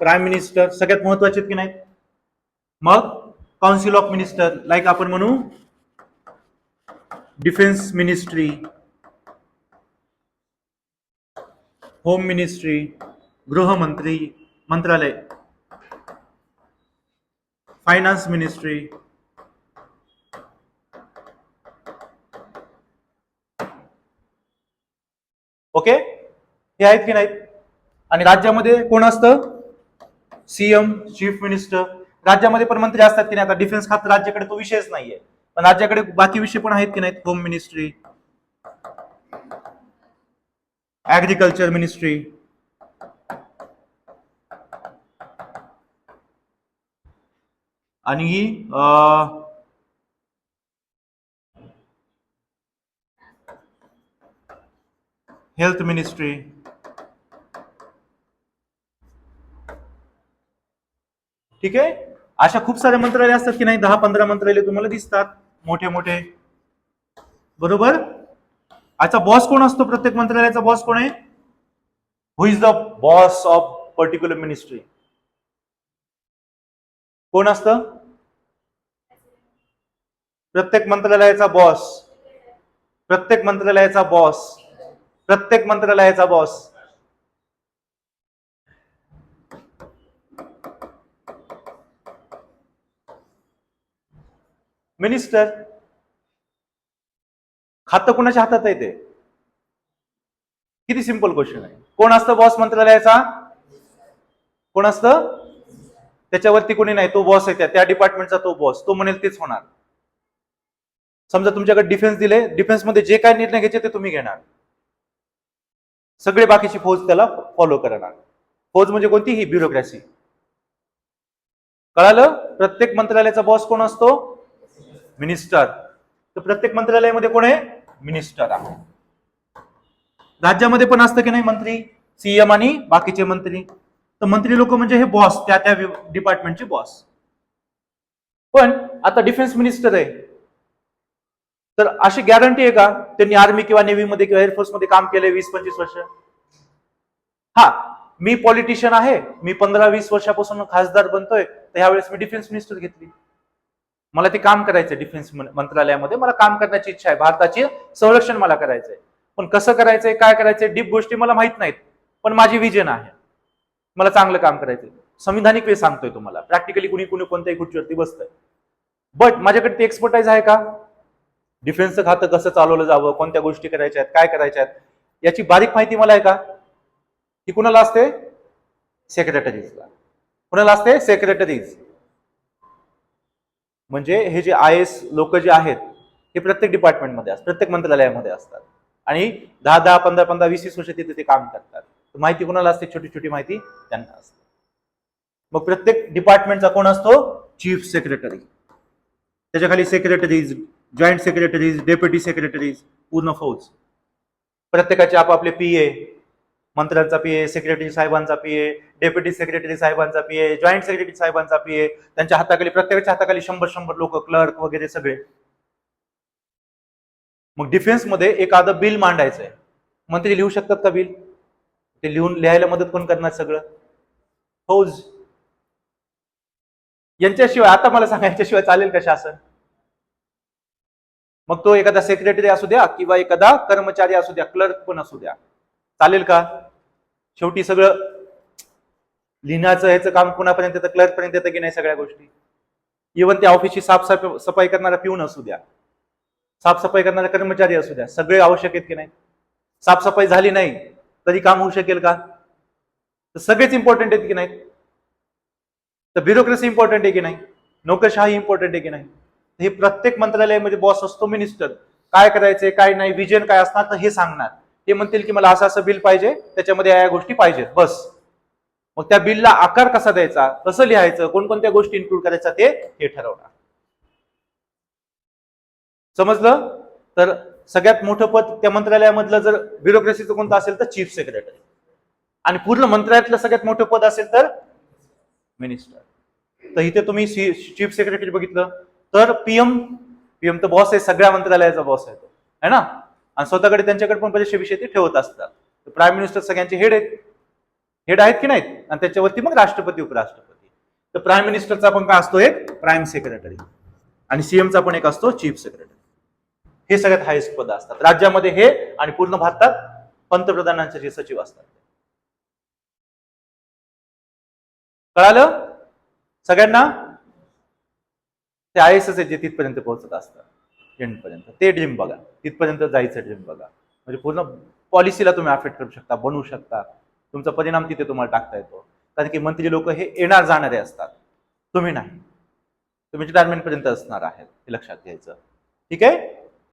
Prime minister सगळ्यात महत्त्वाचे आहेत की नाही? मग काउन्सिल ऑफ मिनिस्टर लाईक आपण म्हणू डिफेन्स मिनिस्ट्री होम मिनिस्ट्री गृहमंत्री मंत्रालय फायनान्स मिनिस्ट्री ओके हे आहेत की नाहीत आणि राज्यामध्ये कोण असतं? सीएम चीफ मिनिस्टर राज्यामध्ये पण मंत्री असतात की नाही आता डिफेन्स खात राज्याकडे तो विषयच नाहीये. पण राज्याकडे बाकी विषय पण आहेत की नाहीत? होम मिनिस्ट्री ऍग्रिकल्चर मिनिस्ट्री आणि ही हेल्थ मिनिस्ट्री ठीक आहे? अशा खूप सारे मंत्रालय असतात की नाही? दहा पंधरा मंत्रालय तुम्हाला दिसतात. मोठे मोठे. बरोबर? अच्छा बॉस कोण असतो? प्रत्येक मंत्रालयाचा बॉस कोण आहे? Who is the boss of particular ministry कोण असतं? प्रत्येक मंत्रालयाचा बॉस प्रत्येक मंत्रालयाचा बॉस प्रत्येक मंत्रालयाचा बॉस मिनिस्टर खातं कुणाच्या हातात आहे ते? किती सिंपल क्वेश्चन आहे. कोण असतं बॉस मंत्रालयाचा? कोण असतं? त्याच्यावरती कोणी नाही तो बॉस आहे त्या त्या डिपार्टमेंटचा तो बॉस तो म्हणेल तेच होणार. समजा तुमच्याकडे डिफेन्स दिले डिफेन्समध्ये जे काय निर्णय घ्यायचे ते तुम्ही घेणार. सगळे बाकीची फौज त्याला फॉलो करणार. फौज म्हणजे कोणती? ही ब्युरोक्रॅसी कळालं? प्रत्येक मंत्रालयाचा बॉस कोण असतो? मिनिस्टर. तर प्रत्येक मंत्रालयामध्ये कोण आहे? मिनिस्टर आहे. राज्यामध्ये पण असतं की नाही मंत्री? सीएम आणि बाकीचे मंत्री. तर मंत्री लोक म्हणजे हे बॉस त्या त्या डिपार्टमेंटचे बॉस पण आता डिफेन्स मिनिस्टर आहे. तर अशी गॅरंटी आहे का? त्यांनी आर्मी किंवा नेव्ही मध्ये किंवा एअरफोर्समध्ये काम केलंय वीस पंचवीस वर्ष? हा मी पॉलिटिशियन आहे. मी पंधरा वीस वर्षापासून खासदार बनतोय. तर ह्यावेळेस मी डिफेन्स मिनिस्टर घेतली. मला ते काम करायचं डिफेन्स मंत्रालयामध्ये. मला काम करण्याची इच्छा आहे. भारताचे संरक्षण मला करायचंय. पण कसं करायचंय काय करायचंय डीप गोष्टी मला माहीत नाहीत. पण माझी विजन आहे. मला चांगलं काम करायचंय. संविधानिक वे सांगतोय तुम्हाला. प्रॅक्टिकली कुणी कुणी कोणत्याही खुर्चीवरती बसतंय. बट माझ्याकडे ते एक्सपर्टाईज आहे का? डिफेन्सचं खातं कसं चालवलं जावं? कोणत्या गोष्टी करायच्या आहेत? काय करायच्या आहेत? याची बारीक माहिती मला आहे का? ती कुणाला असते? सेक्रेटरीजला कुणाला असते? सेक्रेटरीज म्हणजे हे जे आय एस लोक जे आहेत हे प्रत्येक डिपार्टमेंटमध्ये असतात प्रत्येक मंत्रालयामध्ये असतात. आणि दहा दहा पंधरा पंधरा वीस वीस वर्ष तिथे ते काम करतात. तर माहिती कुणाला असते? छोटी छोटी माहिती त्यांना असते. मग प्रत्येक डिपार्टमेंटचा कोण असतो? Chief secretary. त्याच्याखाली secretaries joint secretaries deputy secretaries पूर्ण फौज. प्रत्येकाचे आपापले पी ए मंत्र्यांचा पी ए सेक्रेटरी साहेबांचा पी ए डेप्युटी सेक्रेटरी साहेबांचा पी ए जॉईंट सेक्रेटरी साहेबांचा पी ए त्यांच्या हाताखाली प्रत्येकाच्या हाताखाली शंभर शंभर लोक क्लर्क वगैरे सगळे. मग डिफेन्समध्ये एखादं बिल मांडायचंय. मंत्री लिहू शकतात का बिल ते लिहून लिहायला मदत कोण करणार सगळं? फौज. यांच्याशिवाय आता मला सांगा यांच्याशिवाय चालेल का शासन? मग तो एखादा सेक्रेटरी असू द्या किंवा एखादा कर्मचारी असू द्या क्लर्क पण असू द्या. चालेल का? शेवटी सगळं लिहिण्याचं ह्याचं काम कुणापर्यंत येतं क्लर्कपर्यंत येतं की नाही सगळ्या गोष्टी? इव्हन त्या ऑफिसची साफसाफ सफाई करणारा पिऊन असू द्या. साफसफाई करणारा कर्मचारी असू द्या. सगळे आवश्यक आहेत की नाही? साफसफाई झाली नाही तरी काम होऊ शकेल का? तर सगळेच इम्पॉर्टंट आहेत की नाही? तर ब्युरोक्रेसी इम्पॉर्टंट आहे की नाही? नोकरशाही इम्पॉर्टंट आहे की नाही? हे प्रत्येक मंत्रालयामध्ये बॉस असतो मिनिस्टर काय करायचे काय नाही विजन काय असणार तर हे सांगणार. ते म्हणतील की मला असं असं बिल पाहिजे त्याच्यामध्ये या गोष्टी पाहिजेत. बस. मग त्या बिलला आकार कसा द्यायचा कसं लिहायचं कोणकोणत्या गोष्टी इन्क्लूड करायचा ते हे ठरवणार. समजलं? तर सगळ्यात मोठं पद त्या मंत्रालयामधलं जर ब्युरोक्रेसीचं कोणतं असेल तर चीफ सेक्रेटरी आणि पूर्ण मंत्रालयातलं सगळ्यात मोठं पद असेल तर मिनिस्टर तर इथे तुम्ही चीफ सेक्रेटरी बघितलं. तर पीएम पीएम तर बॉस आहे सगळ्या मंत्रालयाचा बॉस आहे तो. है ना? आणि स्वतःकडे त्यांच्याकडे पण बरेचसे विषय ते ठेवत असतात. प्राईम मिनिस्टर सगळ्यांचे हेड आहेत. हेड आहेत की नाहीत? आणि त्याच्यावरती मग राष्ट्रपती उपराष्ट्रपती. तर प्राईम मिनिस्टरचा पण काय असतो एक? प्राईम सेक्रेटरी आणि सीएमचा पण एक असतो चीफ सेक्रेटरी हे सगळ्यात हायेस्ट पद असतात. राज्यामध्ये हे आणि पूर्ण भारतात पंतप्रधानांचे जे सचिव असतात. कळालं? सगळ्यांना? ते आय एस एस जे तिथपर्यंत पोहोचत असतात. एंडपर्यंत. ते ड्रीम बघा. तिथपर्यंत जायचं ड्रीम बघा. म्हणजे पूर्ण पॉलिसीला तुम्ही अफेक्ट करू शकता बनवू शकता. तुमचा परिणाम तिथे तुम्हाला टाकता येतो. कारण की मंत्री लोक हे येणार जाणारे असतात. तुम्ही नाही. तुम्ही रिटायरमेंटपर्यंत असणार आहेत हे लक्षात घ्यायचं. ठीक आहे?